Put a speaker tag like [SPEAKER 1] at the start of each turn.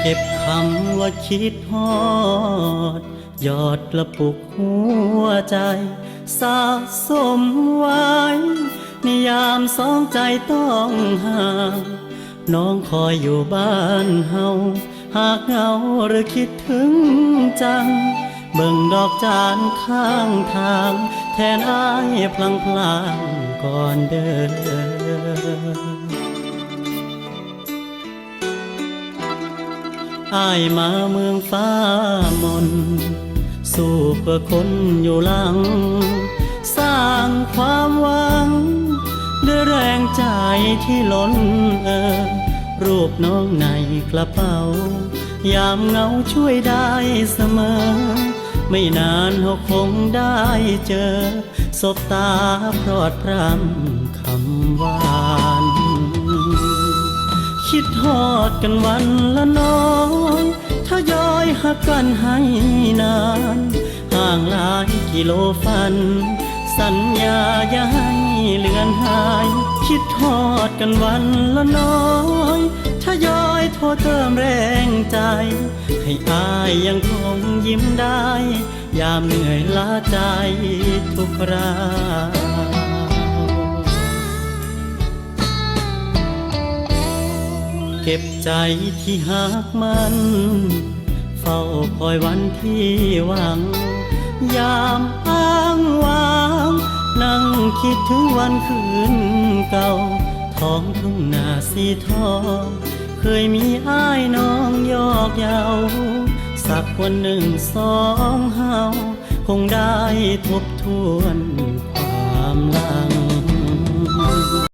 [SPEAKER 1] เก็บคำว่าคิดฮอดยอดกระปุกหัวใจ สะสมไว้ในยามสองใจต้องห่างน้องคอยอยู่บ้านเฮา หากเหงาหรือคิดถึงจัง เบิ่งดอกจานข้างทาง แทนอายพลังพลางก่อนเดิน อายมาเมืองฟ้ามน สู้เพื่อคนอยู่หลัง สร้างความหวัง ด้วยแรงใจที่ล้นเออ รูปน้องในกระเป๋า ยามเหงาช่วยได้เสมอ ไม่นานเราคงได้เจอ สบตาพรอดพรำคำหวา คิดทอดกันวันละน้อยถ้าย้อยหักกันให้นาน ห่างหลายกิโลฟัน สัญญาอย่าให้เลือนหาย คิดทอดกันวันละน้อยถ้าย้อยโทษเติมแรงใจ ให้อายยังคงยิ้มได้ ยามเหนื่อยล้าใจทุกครา ก็บใจที่หักมัน เฝ้าคอยวันที่หวัง ยามอ้างว้าง นั่งคิดถึงวันคืนเก่า ท้องทุ่งนาสีทองเคยมีอ้ายน้องยอกเยาสักวันหนึ่งสองเฮาคงได้ทบทวน